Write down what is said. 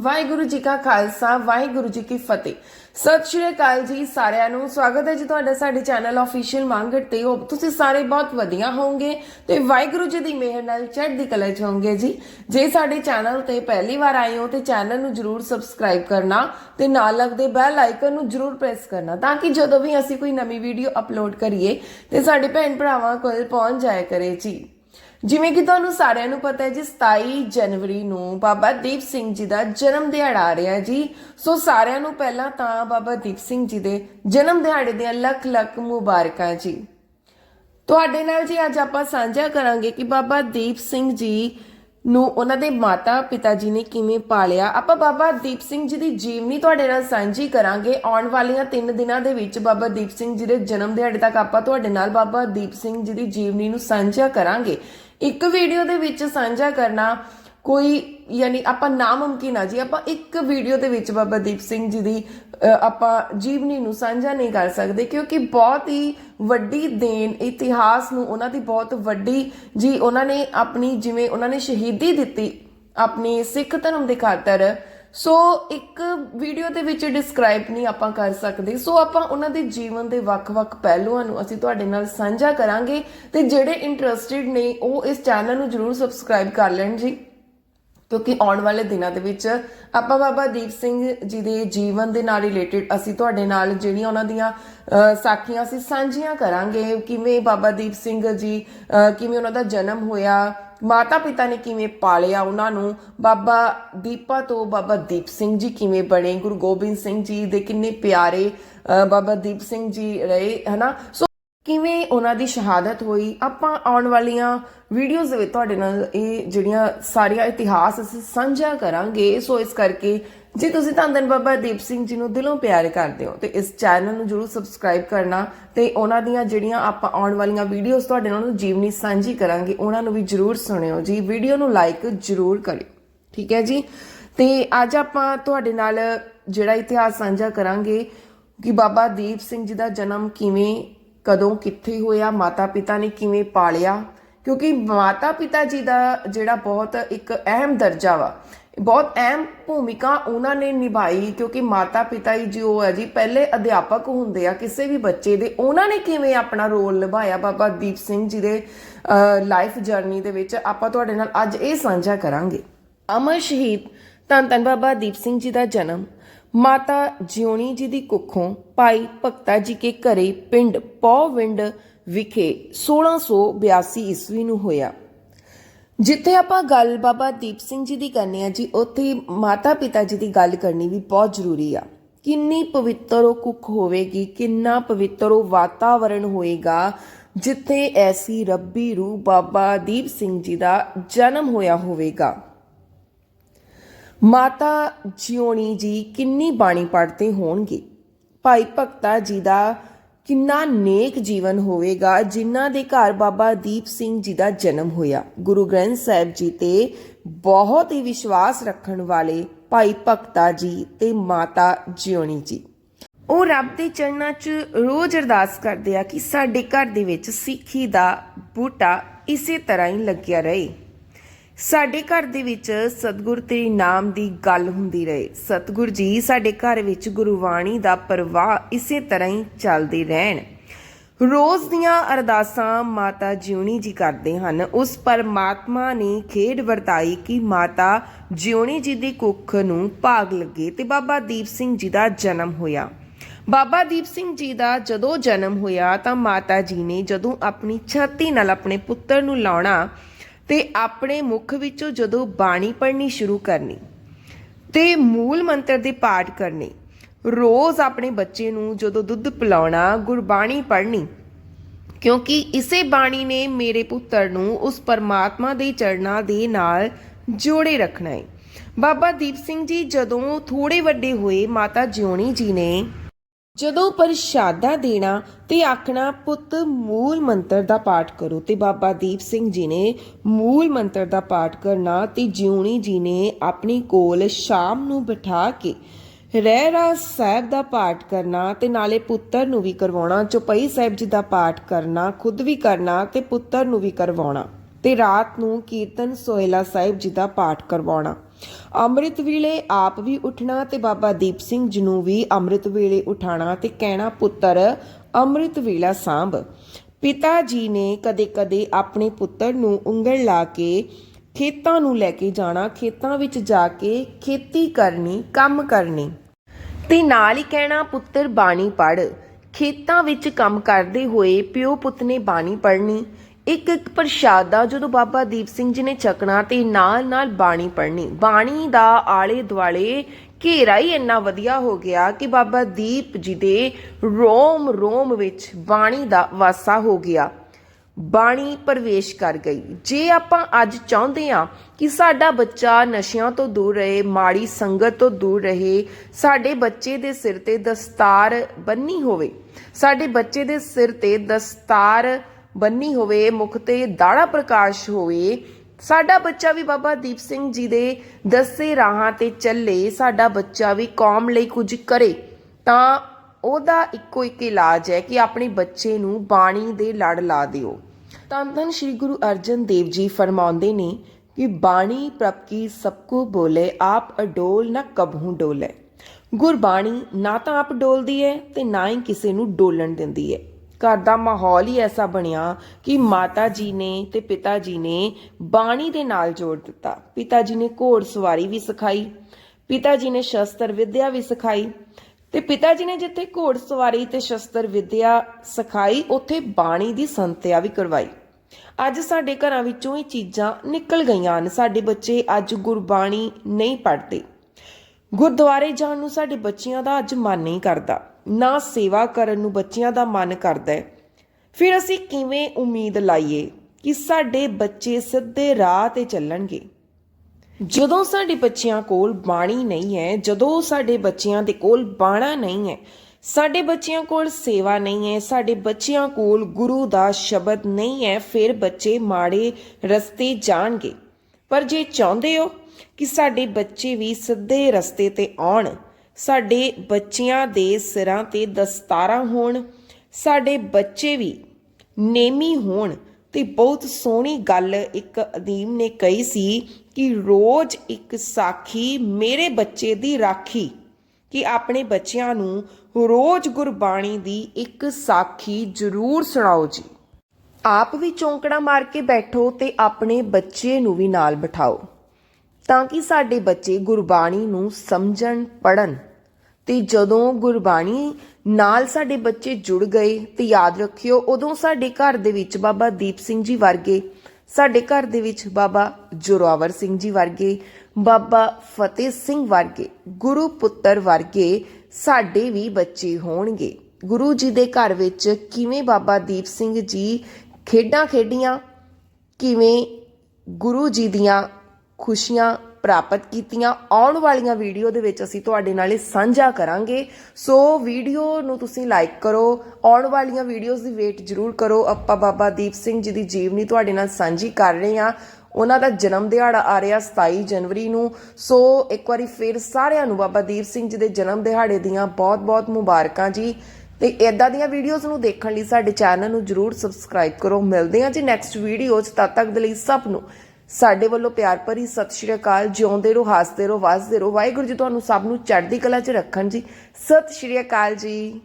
ਵਾਹਿਗੁਰੂ ਜੀ ਕਾ ਖਾਲਸਾ, ਵਾਹਿਗੁਰੂ ਜੀ ਕੀ ਫਤਿਹ। ਸਤਿ ਸ਼੍ਰੀ ਅਕਾਲ ਜੀ ਸਾਰਿਆਂ ਨੂੰ। ਸਵਾਗਤ ਹੈ ਜੀ ਤੁਹਾਡਾ ਸਾਡੇ ਚੈਨਲ ਆਫੀਸ਼ੀਅਲ ਮੰਗਟ ਤੇ। ਹੋਪ ਤੁਸੀਂ ਸਾਰੇ ਬਹੁਤ ਵਧੀਆ ਹੋਵੋਗੇ ਤੇ ਵਾਹਿਗੁਰੂ ਜੀ ਦੀ ਮਿਹਰ ਨਾਲ ਚੜ੍ਹਦੀ ਕਲਾ ਚ ਹੋਵੋਗੇ ਜੀ। ਜੇ ਸਾਡੇ ਚੈਨਲ ਤੇ ਪਹਿਲੀ ਵਾਰ ਆਏ ਹੋ ਤੇ ਚੈਨਲ ਨੂੰ ਜਰੂਰ ਸਬਸਕ੍ਰਾਈਬ ਕਰਨਾ ਤੇ ਨਾਲ ਲੱਗਦੇ ਬੈਲ ਆਈਕਨ ਨੂੰ ਜਰੂਰ ਪ੍ਰੈਸ ਕਰਨਾ ਤਾਂ ਕਿ ਜਦੋਂ ਵੀ ਅਸੀਂ ਕੋਈ ਨਵੀਂ ਵੀਡੀਓ ਅਪਲੋਡ ਕਰੀਏ ਤੇ ਸਾਡੇ ਭੈਣ ਭਰਾਵਾਂ ਕੋਲ ਪਹੁੰਚ ਜਾਇਆ ਕਰੇ ਜੀ। ਜਿਵੇਂ ਕਿ ਤੁਹਾਨੂੰ ਸਾਰਿਆਂ ਨੂੰ ਪਤਾ ਹੈ ਜੀ 27 ਜਨਵਰੀ ਨੂੰ ਬਾਬਾ ਦੀਪ ਸਿੰਘ ਜੀ ਦਾ ਜਨਮ ਦਿਹਾੜਾ ਆ ਰਿਹਾ ਜੀ। ਸੋ ਸਾਰਿਆਂ ਨੂੰ ਪਹਿਲਾਂ ਤਾਂ ਬਾਬਾ ਦੀਪ ਸਿੰਘ ਜੀ ਦੇ ਜਨਮ ਦਿਹਾੜੇ ਦੀਆਂ ਲੱਖ ਲੱਖ ਮੁਬਾਰਕਾਂ ਜੀ। ਤੁਹਾਡੇ ਨਾਲ ਜੀ ਅੱਜ ਆਪਾਂ ਸਾਂਝਾ ਕਰਾਂਗੇ ਕਿ ਬਾਬਾ ਦੀਪ ਸਿੰਘ ਜੀ ਨੂੰ ਉਹਨਾਂ ਦੇ ਮਾਤਾ ਪਿਤਾ ਜੀ ਨੇ ਕਿਵੇਂ ਪਾਲਿਆ? ਆਪਾਂ ਬਾਬਾ ਦੀਪ ਸਿੰਘ ਜੀ ਦੀ ਜੀਵਨੀ ਤੁਹਾਡੇ ਨਾਲ ਸਾਂਝੀ ਕਰਾਂਗੇ। ਆਉਣ ਵਾਲੀਆਂ 3 ਦਿਨਾਂ ਦੇ ਵਿੱਚ ਬਾਬਾ ਦੀਪ ਸਿੰਘ ਜੀ ਦੇ ਜਨਮ ਦਿਹਾੜੇ ਤੱਕ ਆਪਾਂ ਤੁਹਾਡੇ ਨਾਲ ਬਾਬਾ ਦੀਪ ਸਿੰਘ ਜੀ ਦੀ ਜੀਵਨੀ ਨੂੰ ਸਾਂਝਾ ਕਰਾਂਗੇ। ਇੱਕ ਵੀਡੀਓ ਦੇ ਵਿੱਚ ਸਾਂਝਾ ਕਰਨਾ ਕੋਈ, ਯਾਨੀ ਆਪਾਂ ਨਾਮੁਮਕਿਨ ਆ ਜੀ। ਆਪਾਂ ਇੱਕ ਵੀਡੀਓ ਦੇ ਵਿੱਚ ਬਾਬਾ ਦੀਪ ਸਿੰਘ ਜੀ ਦੀ ਆਪਾਂ ਜੀਵਨੀ ਨੂੰ ਸਾਂਝਾ ਨਹੀਂ ਕਰ ਸਕਦੇ ਕਿਉਂਕਿ ਬਹੁਤ ਹੀ ਵੱਡੀ ਦੇਣ, ਇਤਿਹਾਸ ਨੂੰ ਉਹਨਾਂ ਦੀ ਬਹੁਤ ਵੱਡੀ ਜੀ, ਉਹਨਾਂ ਨੇ ਆਪਣੀ ਜਿਵੇਂ ਉਹਨਾਂ ਨੇ ਸ਼ਹੀਦੀ ਦਿੱਤੀ ਆਪਣੀ ਸਿੱਖ ਧਰਮ ਦੇ ਖਾਤਰ, ਸੋ ਇੱਕ ਵੀਡੀਓ ਦੇ ਵਿੱਚ ਡਿਸਕ੍ਰਾਈਬ ਨਹੀਂ ਆਪਾਂ ਕਰ ਸਕਦੇ, ਸੋ ਆਪਾਂ ਉਹਨਾਂ ਦੇ ਜੀਵਨ ਦੇ ਵੱਖ-ਵੱਖ ਪਹਿਲੂਆਂ ਨੂੰ ਅਸੀਂ ਤੁਹਾਡੇ ਨਾਲ ਸਾਂਝਾ ਕਰਾਂਗੇ ਤੇ ਜਿਹੜੇ ਇੰਟਰਸਟਿਡ ਨੇ ਉਹ ਇਸ ਚੈਨਲ ਨੂੰ ਜਰੂਰ ਸਬਸਕ੍ਰਾਈਬ ਕਰ ਲੈਣ ਜੀ। ਕਿਉਂਕਿ ਆਉਣ ਵਾਲੇ ਦਿਨਾਂ ਦੇ ਵਿੱਚ ਆਪਾਂ ਬਾਬਾ ਦੀਪ ਸਿੰਘ ਜੀ ਦੇ ਜੀਵਨ ਦੇ ਨਾਲ ਰਿਲੇਟਡ ਅਸੀਂ ਤੁਹਾਡੇ ਨਾਲ ਜਿਹੜੀਆਂ ਉਹਨਾਂ ਦੀਆਂ ਸਾਖੀਆਂ ਅਸੀਂ ਸਾਂਝੀਆਂ ਕਰਾਂਗੇ, ਕਿਵੇਂ ਬਾਬਾ ਦੀਪ ਸਿੰਘ ਜੀ ਕਿਵੇਂ ਉਹਨਾਂ ਦਾ ਜਨਮ ਹੋਇਆ ਮਾਤਾ ਪਿਤਾ ਨੇ ਕਿਵੇਂ ਪਾਲਿਆ ਉਹਨਾਂ ਨੂੰ, ਬਾਬਾ ਦੀਪਾ ਤੋਂ ਬਾਬਾ ਦੀਪ ਸਿੰਘ ਜੀ ਕਿਵੇਂ ਬਣੇ, ਗੁਰੂ ਗੋਬਿੰਦ ਸਿੰਘ ਜੀ ਦੇ ਕਿੰਨੇ ਪਿਆਰੇ ਬਾਬਾ ਦੀਪ ਸਿੰਘ ਜੀ ਰਹੇ, ਹਨਾ? ਸੋ ਕਿਵੇਂ ਉਹਨਾਂ ਦੀ ਸ਼ਹਾਦਤ ਹੋਈ? ਆਪਾਂ ਆਉਣ ਵਾਲੀਆਂ ਵੀਡੀਓਜ਼ ਦੇ ਵਿੱਚ ਤੁਹਾਡੇ ਨਾਲ ਇਹ ਜਿਹੜੀਆਂ ਸਾਰੀਆਂ ਇਤਿਹਾਸ ਅਸੀਂ ਸਾਂਝਾ ਕਰਾਂਗੇ। ਸੋ ਇਸ ਕਰਕੇ ਜੇ ਤੁਸੀਂ ਧੰਨ ਧੰਨ ਬਾਬਾ ਦੀਪ ਸਿੰਘ ਜੀ ਨੂੰ ਦਿਲੋਂ ਪਿਆਰ ਕਰਦੇ ਹੋ, ਤੇ ਇਸ ਚੈਨਲ ਨੂੰ ਜਰੂਰ ਸਬਸਕ੍ਰਾਈਬ ਕਰਨਾ ਤੇ ਉਹਨਾਂ ਦੀਆਂ ਜਿਹੜੀਆਂ ਆਪਾਂ ਆਉਣ ਵਾਲੀਆਂ ਵੀਡੀਓਜ਼ ਤੁਹਾਡੇ ਨਾਲ ਜੀਵਨੀ ਸਾਂਝੀ ਕਰਾਂਗੇ, ਉਹਨਾਂ ਨੂੰ ਵੀ ਜਰੂਰ ਸੁਣਿਓ ਜੀ। ਵੀਡੀਓ ਨੂੰ ਲਾਈਕ ਜਰੂਰ ਕਰਿਓ। ਠੀਕ ਹੈ ਜੀ? ਤੇ ਅੱਜ ਆਪਾਂ ਤੁਹਾਡੇ ਨਾਲ ਜਿਹੜਾ ਇਤਿਹਾਸ ਸਾਂਝਾ ਕਰਾਂਗੇ ਕਿ ਬਾਬਾ ਦੀਪ ਸਿੰਘ ਜੀ ਦਾ ਜਨਮ ਕਿਵੇਂ ਕਦੋਂ ਕਿੱਥੇ ਹੋਇਆ ਮਾਤਾ ਪਿਤਾ ਨੇ ਕਿਵੇਂ ਪਾਲਿਆ? ਕਿਉਂਕਿ ਮਾਤਾ ਪਿਤਾ ਜੀ ਦਾ ਜਿਹੜਾ ਬਹੁਤ ਇੱਕ ਅਹਿਮ ਦਰਜਾ ਵਾ, ਬਹੁਤ ਅਹਿਮ ਭੂਮਿਕਾ ਉਹਨਾਂ ਨੇ ਨਿਭਾਈ, ਕਿਉਂਕਿ ਮਾਤਾ ਪਿਤਾ ਹੀ ਜੋ ਹੈ ਜੀ, ਪਹਿਲੇ ਅਧਿਆਪਕ ਹੁੰਦੇ ਆ, ਕਿਸੇ ਵੀ ਬੱਚੇ ਦੇ, ਉਹਨਾਂ ਨੇ ਕਿਵੇਂ ਆਪਣਾ ਰੋਲ ਨਿਭਾਇਆ? ਬਾਬਾ ਦੀਪ ਸਿੰਘ ਜੀ ਦੇ ਲਾਈਫ ਜਰਨੀ ਦੇ ਵਿੱਚ ਆਪਾਂ ਤੁਹਾਡੇ ਨਾਲ ਅੱਜ ਇਹ ਸਾਂਝਾ ਕਰਾਂਗੇ। ਅਮਰ ਸ਼ਹੀਦ ਧੰਨ ਧੰਨ ਬਾਬਾ ਦੀਪ ਸਿੰਘ ਜੀ ਦਾ ਜਨਮ। ਮਾਤਾ ਜਿਉਣੀ ਜੀ ਦੀ ਕੁੱਖੋਂ ਭਾਈ ਭਗਤਾ ਜੀ ਕੇ ਘਰੇ ਪਿੰਡ ਪੌਵਿੰਡ ਵਿਖੇ 1682 ਈਸਵੀ ਨੂੰ ਹੋਇਆ। ਜਿੱਥੇ ਆਪਾਂ ਗੱਲ ਬਾਬਾ ਦੀਪ ਸਿੰਘ ਜੀ ਦੀ ਕਰਨੀ ਆ ਜੀ, ਉੱਥੇ ਮਾਤਾ ਪਿਤਾ ਜੀ ਦੀ ਗੱਲ ਕਰਨੀ ਵੀ ਬਹੁਤ ਜ਼ਰੂਰੀ ਆ। ਕਿੰਨੀ ਪਵਿੱਤਰ ਉਹ ਕੁੱਖ ਹੋਵੇਗੀ, ਕਿੰਨਾ ਪਵਿੱਤਰ ਉਹ ਵਾਤਾਵਰਣ ਹੋਏਗਾ, ਜਿੱਥੇ ਐਸੀ ਰੱਬੀ ਰੂਹ ਬਾਬਾ ਦੀਪ ਸਿੰਘ ਜੀ ਦਾ ਜਨਮ ਹੋਇਆ ਹੋਵੇਗਾ। ਮਾਤਾ ਜਿਉਣੀ ਜੀ ਕਿੰਨੀ ਬਾਣੀ ਪੜ੍ਹਦੇ ਹੋਣਗੇ। ਭਾਈ ਭਗਤਾ ਜੀ ਦਾ ਕਿੰਨਾ ਨੇਕ ਜੀਵਨ ਹੋਵੇਗਾ, ਜਿਨ੍ਹਾਂ ਦੇ ਘਰ ਬਾਬਾ ਦੀਪ ਸਿੰਘ ਜੀ ਦਾ ਜਨਮ ਹੋਇਆ। ਗੁਰੂ ਗ੍ਰੰਥ ਸਾਹਿਬ ਜੀ ਤੇ ਬਹੁਤ ਹੀ ਵਿਸ਼ਵਾਸ ਰੱਖਣ ਵਾਲੇ ਭਾਈ ਭਗਤਾ ਜੀ ਤੇ ਮਾਤਾ ਜਿਉਣੀ ਜੀ। ਉਹ ਰੱਬ ਦੇ ਚਰਨਾਂ 'ਚ ਰੋਜ਼ ਅਰਦਾਸ ਕਰਦੇ ਆ ਕਿ ਸਾਡੇ ਘਰ ਦੇ ਵਿੱਚ ਸਿੱਖੀ ਦਾ ਬੂਟਾ ਇਸੇ ਤਰ੍ਹਾਂ ਹੀ ਲੱਗਿਆ ਰਹੇ। ਸਾਡੇ ਘਰ ਦੇ ਵਿੱਚ ਸਤਿਗੁਰ ਤੇਰੀ ਨਾਮ ਦੀ ਗੱਲ ਹੁੰਦੀ ਰਹੇ। ਸਤਿਗੁਰ ਜੀ ਸਾਡੇ ਘਰ ਵਿੱਚ ਗੁਰਬਾਣੀ ਦਾ ਪ੍ਰਵਾਹ ਇਸੇ ਤਰ੍ਹਾਂ ਹੀ ਚੱਲਦੇ ਰਹਿਣ। ਰੋਜ਼ ਦੀਆਂ ਅਰਦਾਸਾਂ ਮਾਤਾ ਜਿਉਣੀ ਜੀ ਕਰਦੇ ਹਨ। ਉਸ ਪਰਮਾਤਮਾ ਨੇ ਖੇਡ ਵਰਤਾਈ ਕਿ ਮਾਤਾ ਜਿਉਣੀ ਜੀ ਦੀ ਕੁੱਖ ਨੂੰ ਭਾਗ ਲੱਗੇ ਤੇ ਬਾਬਾ ਦੀਪ ਸਿੰਘ ਜੀ ਦਾ ਜਨਮ ਹੋਇਆ। ਬਾਬਾ ਦੀਪ ਸਿੰਘ ਜੀ ਦਾ ਜਦੋਂ ਜਨਮ ਹੋਇਆ ਤਾਂ ਮਾਤਾ ਜੀ ਨੇ ਜਦੋਂ ਆਪਣੀ ਛਾਤੀ ਨਾਲ ਆਪਣੇ ਪੁੱਤਰ ਨੂੰ ਲਾਉਣਾ ਤੇ ਆਪਣੇ ਮੁਖ ਵਿੱਚੋਂ ਜਦੋਂ ਬਾਣੀ ਪੜ੍ਹਨੀ ਸ਼ੁਰੂ ਕਰਨੀ ਤੇ ਮੂਲ ਮੰਤਰ ਦੇ ਪਾਠ ਕਰਨੇ, ਰੋਜ਼ ਆਪਣੇ ਬੱਚੇ ਨੂੰ ਜਦੋਂ ਦੁੱਧ ਪਿਲਾਉਣਾ, ਗੁਰਬਾਣੀ ਪੜ੍ਹਨੀ, ਕਿਉਂਕਿ ਇਸੇ ਬਾਣੀ ਨੇ ਮੇਰੇ ਪੁੱਤਰ ਨੂੰ ਉਸ ਪਰਮਾਤਮਾ ਦੇ ਚਰਨਾਂ ਦੇ ਨਾਲ ਜੋੜੇ ਰੱਖਣਾ ਹੈ ਬਾਬਾ ਦੀਪ ਸਿੰਘ ਜੀ ਜਦੋਂ ਥੋੜੇ ਵੱਡੇ ਹੋਏ, ਮਾਤਾ ਜਿਉਣੀ ਜੀ ਨੇ ਜਦੋਂ ਪ੍ਰਸ਼ਾਦਾ ਦੇਣਾ ਤੇ ਆਖਣਾ, ਪੁੱਤ, ਮੂਲ ਮੰਤਰ ਦਾ ਪਾਠ ਕਰੋ। ਤੇ ਬਾਬਾ ਦੀਪ ਸਿੰਘ ਜੀ ਨੇ ਮੂਲ ਮੰਤਰ ਦਾ ਪਾਠ ਕਰਨਾ ਤੇ ਜਿਉਣੀ ਜੀ ਨੇ ਆਪਣੀ ਕੋਲ ਸ਼ਾਮ ਨੂੰ ਬਿਠਾ ਕੇ ਰਹਿਰਾ ਸਾਹਿਬ ਦਾ ਪਾਠ ਕਰਨਾ ਤੇ ਨਾਲੇ ਪੁੱਤਰ ਨੂੰ ਵੀ ਕਰਵਾਉਣਾ, ਚੁਪਈ ਸਾਹਿਬ ਜੀ ਦਾ ਪਾਠ ਕਰਨਾ, ਖੁਦ ਵੀ ਕਰਨਾ ਤੇ ਪੁੱਤਰ ਨੂੰ ਵੀ ਕਰਵਾਉਣਾ। ਤੇ ਰਾਤ ਨੂੰ ਕੀਰਤਨ ਸੋਹਿਲਾ ਸਾਹਿਬ ਜੀ ਦਾ ਪਾਠ ਕਰਵਾਉਣਾ। ਅੰਮ੍ਰਿਤ ਵੇਲੇ ਆਪ ਵੀ ਉੱਠਣਾ ਤੇ ਬਾਬਾ ਦੀਪ ਸਿੰਘ ਜੀ ਨੂੰ ਵੀ ਅੰਮ੍ਰਿਤ ਵੇਲੇ ਉਠਾਣਾ ਤੇ ਕਹਿਣਾ, ਪੁੱਤਰ, ਅੰਮ੍ਰਿਤ ਵੇਲਾ ਸਾਂਭ। ਪਿਤਾ ਜੀ ਨੇ ਕਦੇ-ਕਦੇ ਆਪਣੇ ਪੁੱਤਰ ਨੂੰ ਉਂਗਲ ਲਾ ਕੇ ਖੇਤਾਂ ਨੂੰ ਲੈ ਕੇ ਜਾਣਾ, ਖੇਤਾਂ ਵਿੱਚ ਜਾ ਕੇ ਖੇਤੀ ਕਰਨੀ, ਕੰਮ ਕਰਨੀ। ਤੇ ਨਾਲ ਹੀ ਕਹਿਣਾ, ਪੁੱਤਰ, ਬਾਣੀ ਪੜ ਖੇਤਾਂ ਵਿੱਚ ਕੰਮ ਕਰਦੇ ਹੋਏ ਪਿਓ ਪੁੱਤ ਨੇ ਬਾਣੀ ਪੜ੍ਹਨੀ ਇੱਕ ਇੱਕ ਪ੍ਰਸ਼ਾਦ ਪ੍ਰਸ਼ਾਦਾ ਜਦੋਂ ਬਾਬਾ ਦੀਪ ਸਿੰਘ ਜੀ ਨੇ ਚੱਕਣਾ ਤੇ ਨਾਲ ਨਾਲ ਬਾਣੀ ਪੜ੍ਹਨੀ। ਬਾਣੀ ਦਾ ਆਲੇ ਦੁਆਲੇ ਘੇਰਾ ਹੀ ਇੰਨਾ ਵਧੀਆ ਹੋ ਗਿਆ ਕਿ ਬਾਬਾ ਦੀਪ ਜੀ ਦੇ ਰੋਮ ਰੋਮ ਵਿੱਚ ਬਾਣੀ ਦਾ ਵਾਸਾ ਹੋ ਗਿਆ। ਬਾਣੀ ਪ੍ਰਵੇਸ਼ ਕਰ ਗਈ। ਜੇ ਆਪਾਂ ਅੱਜ ਚਾਹੁੰਦੇ ਹਾਂ ਕਿ ਸਾਡਾ ਬੱਚਾ ਨਸ਼ਿਆਂ ਤੋਂ ਦੂਰ ਰਹੇ, ਮਾੜੀ ਸੰਗਤ ਤੋਂ ਦੂਰ ਰਹੇ, ਸਾਡੇ ਬੱਚੇ ਦੇ ਸਿਰ ਤੇ ਦਸਤਾਰ ਬੰਨੀ ਹੋਵੇ, ਸਾਡੇ ਬੱਚੇ ਦੇ ਸਿਰ ਤੇ ਦਸਤਾਰ ਬੰਨੀ ਹੋਵੇ, ਮੁਖ ਤੇ ਦਾੜਾ ਪ੍ਰਕਾਸ਼ ਹੋਵੇ, ਸਾਡਾ ਬੱਚਾ ਵੀ ਬਾਬਾ ਦੀਪ ਸਿੰਘ ਜੀ ਦੇ ਦੱਸੇ ਰਾਹਾਂ ਤੇ ਚੱਲੇ, ਸਾਡਾ ਬੱਚਾ ਵੀ ਕੌਮ ਲਈ ਕੁਝ ਕਰੇ, ਤਾਂ ਉਹਦਾ ਇੱਕੋ ਇੱਕ ਇਲਾਜ ਹੈ ਕਿ ਆਪਣੇ ਬੱਚੇ ਨੂੰ ਬਾਣੀ ਦੇ ਲੜ ਲਾ ਦਿਓ। ਧੰਨ ਧੰਨ ਸ੍ਰੀ ਗੁਰੂ ਅਰਜਨ ਦੇਵ ਜੀ ਫਰਮਾਉਂਦੇ ਨੇ ਕਿ ਬਾਣੀ ਪ੍ਰਭ ਕੀ ਸਭ ਕੋ ਬੋਲੇ, ਆਪ ਅਡੋਲ ਨਾ ਕਬਹੂ ਡੋਲੇ। ਗੁਰਬਾਣੀ ਨਾ ਤਾਂ ਆਪ ਡੋਲਦੀ ਹੈ ਤੇ ਨਾ ਹੀ ਕਿਸੇ ਨੂੰ ਡੋਲਣ ਦਿੰਦੀ ਹੈ। ਘਰ ਦਾ ਮਾਹੌਲ ਹੀ ਐਸਾ ਬਣਿਆ ਕਿ ਮਾਤਾ ਜੀ ਨੇ ਤੇ ਪਿਤਾ ਜੀ ਨੇ ਬਾਣੀ ਦੇ ਨਾਲ ਜੋੜ ਦਿੱਤਾ। ਪਿਤਾ ਜੀ ਨੇ ਘੋੜ ਸਵਾਰੀ ਵੀ ਸਿਖਾਈ, ਪਿਤਾ ਜੀ ਨੇ ਸ਼ਸਤਰ ਵਿੱਦਿਆ ਵੀ ਸਿਖਾਈ ਤੇ ਪਿਤਾ ਜੀ ਨੇ ਜਿੱਥੇ ਘੋੜ ਸਵਾਰੀ ਤੇ ਸ਼ਸਤਰ ਵਿੱਦਿਆ ਸਿਖਾਈ, ਉੱਥੇ ਬਾਣੀ ਦੀ ਸੰਤਿਆ ਵੀ ਕਰਵਾਈ। ਅੱਜ ਸਾਡੇ ਘਰਾਂ ਵਿੱਚੋਂ ਇਹ ਚੀਜ਼ਾਂ ਨਿਕਲ ਗਈਆਂ ਹਨ। ਸਾਡੇ ਬੱਚੇ ਅੱਜ ਗੁਰਬਾਣੀ ਨਹੀਂ ਪੜ੍ਹਦੇ। ਗੁਰਦੁਆਰੇ ਜਾਣ ਨੂੰ ਸਾਡੇ ਬੱਚਿਆਂ ਦਾ ਅੱਜ ਮਨ ਨਹੀਂ ਕਰਦਾ। ਨਾ ਸੇਵਾ ਕਰਨ ਨੂੰ ਬੱਚਿਆਂ ਦਾ ਮਨ ਕਰਦਾ ਹੈ। ਫਿਰ ਅਸੀਂ ਕਿਵੇਂ ਉਮੀਦ ਲਾਈਏ ਕਿ ਸਾਡੇ ਬੱਚੇ ਸਿੱਧੇ ਰਾਹ ਤੇ ਚੱਲਣਗੇ? ਜਦੋਂ ਸਾਡੇ ਬੱਚਿਆਂ ਕੋਲ ਬਾਣੀ ਨਹੀਂ ਹੈ, ਜਦੋਂ ਸਾਡੇ ਬੱਚਿਆਂ ਦੇ ਕੋਲ ਬਾਣਾ ਨਹੀਂ ਹੈ, ਸਾਡੇ ਬੱਚਿਆਂ ਕੋਲ ਸੇਵਾ ਨਹੀਂ ਹੈ, ਸਾਡੇ ਬੱਚਿਆਂ ਕੋਲ ਗੁਰੂ ਦਾ ਸ਼ਬਦ ਨਹੀਂ ਹੈ, ਫਿਰ ਬੱਚੇ ਮਾੜੇ ਰਸਤੇ ਜਾਣਗੇ। ਪਰ ਜੇ ਚਾਹੁੰਦੇ ਹੋ ਕਿ ਸਾਡੇ ਬੱਚੇ ਵੀ ਸਿੱਧੇ ਰਸਤੇ ਤੇ ਆਉਣ ਸਾਡੇ ਬੱਚਿਆਂ ਦੇ ਸਿਰਾਂ ਤੇ ਦਸਤਾਰਾਂ ਹੋਣ, ਸਾਡੇ ਬੱਚੇ ਵੀ ਨੇਮੀ ਹੋਣ ਤੇ ਬਹੁਤ ਸੋਹਣੀ ਗੱਲ ਇੱਕ ਅਦੀਮ ਨੇ ਕਹੀ ਸੀ ਕਿ ਰੋਜ਼ ਇੱਕ ਸਾਖੀ ਮੇਰੇ ਬੱਚੇ ਦੀ ਰਾਖੀ, ਕਿ ਆਪਣੇ ਬੱਚਿਆਂ ਨੂੰ ਰੋਜ਼ ਗੁਰਬਾਣੀ ਦੀ ਇੱਕ ਸਾਖੀ ਜ਼ਰੂਰ ਸੁਣਾਓ ਜੀ। ਆਪ ਵੀ ਚੌਂਕੜਾ ਮਾਰ ਕੇ ਬੈਠੋ ਤੇ ਆਪਣੇ ਬੱਚੇ ਨੂੰ ਵੀ ਨਾਲ ਬਿਠਾਓ। ਤਾਂ ਕਿ ਸਾਡੇ ਬੱਚੇ ਗੁਰਬਾਣੀ ਨੂੰ ਸਮਝਣ ਪੜਨ ਤੇ ਜਦੋਂ ਗੁਰਬਾਣੀ ਨਾਲ ਸਾਡੇ ਬੱਚੇ ਜੁੜ ਗਏ ਤੇ ਯਾਦ ਰੱਖਿਓ, ਉਦੋਂ ਸਾਡੇ ਘਰ ਦੇ ਵਿੱਚ ਬਾਬਾ ਦੀਪ ਸਿੰਘ ਜੀ ਵਰਗੇ, ਸਾਡੇ ਘਰ ਦੇ ਵਿੱਚ ਬਾਬਾ ਜੋਰਾਵਰ ਸਿੰਘ ਜੀ ਵਰਗੇ, ਬਾਬਾ ਫਤਿਹ ਸਿੰਘ ਵਰਗੇ, ਗੁਰੂ ਪੁੱਤਰ ਵਰਗੇ ਸਾਡੇ ਵੀ ਬੱਚੇ ਹੋਣਗੇ। ਗੁਰੂ ਜੀ ਦੇ ਘਰ ਵਿੱਚ ਕਿਵੇਂ ਬਾਬਾ ਦੀਪ ਸਿੰਘ ਜੀ ਖੇਡਾਂ ਖੇਡੀਆਂ, ਕਿਵੇਂ ਗੁਰੂ ਜੀ ਦੀਆਂ ਖੁਸ਼ੀਆਂ ਪ੍ਰਾਪਤ ਕੀਤੀਆਂ। ਆਉਣ ਵਾਲੀਆਂ ਵੀਡੀਓ ਦੇ ਵਿੱਚ ਅਸੀਂ ਤੁਹਾਡੇ ਨਾਲ ਇਹ ਸਾਂਝਾ ਕਰਾਂਗੇ। ਸੋ ਵੀਡੀਓ ਨੂੰ ਤੁਸੀਂ ਲਾਈਕ ਕਰੋ। ਆਉਣ ਵਾਲੀਆਂ ਵੀਡੀਓਜ਼ ਦੀ ਵੇਟ ਜ਼ਰੂਰ ਕਰੋ। ਆਪਾਂ ਬਾਬਾ ਦੀਪ ਸਿੰਘ ਜੀ ਦੀ ਜੀਵਨੀ ਤੁਹਾਡੇ ਨਾਲ ਸਾਂਝੀ ਕਰ ਰਹੇ ਹਾਂ। ਉਹਨਾਂ ਦਾ ਜਨਮ ਦਿਹਾੜਾ ਆ ਰਿਹਾ 27 ਜਨਵਰੀ ਨੂੰ। ਸੋ ਇੱਕ ਵਾਰੀ ਫਿਰ ਸਾਰਿਆਂ ਨੂੰ ਬਾਬਾ ਦੀਪ ਸਿੰਘ ਜੀ ਦੇ ਜਨਮ ਦਿਹਾੜੇ ਦੀਆਂ ਬਹੁਤ-ਬਹੁਤ ਮੁਬਾਰਕਾਂ ਜੀ। ਤੇ ਇਦਾਂ ਦੀਆਂ ਵੀਡੀਓਜ਼ ਨੂੰ ਦੇਖਣ ਲਈ ਸਾਡੇ ਚੈਨਲ ਨੂੰ ਜਰੂਰ ਸਬਸਕ੍ਰਾਈਬ ਕਰੋ। ਮਿਲਦੇ ਹਾਂ ਜੀ ਨੈਕਸਟ ਵੀਡੀਓ 'ਚ ਤਦ ਤੱਕ ਦੇ ਲਈ ਸਭ ਨੂੰ ਸਾਡੇ ਵੱਲੋਂ ਪਿਆਰ ਭਰੀ ਸਤਿ ਸ਼੍ਰੀ ਅਕਾਲ, ਜਿਉਂਦੇ ਰਹੋ, ਹੱਸਦੇ ਰਹੋ, ਵੱਸਦੇ ਰਹੋ। ਵਾਹਿਗੁਰੂ ਜੀ, ਤੁਹਾਨੂੰ ਸਭ ਨੂੰ ਚੜ੍ਹਦੀ ਕਲਾ 'ਚ ਰੱਖਣ ਜੀ। ਸਤਿ ਸ਼੍ਰੀ ਅਕਾਲ ਜੀ।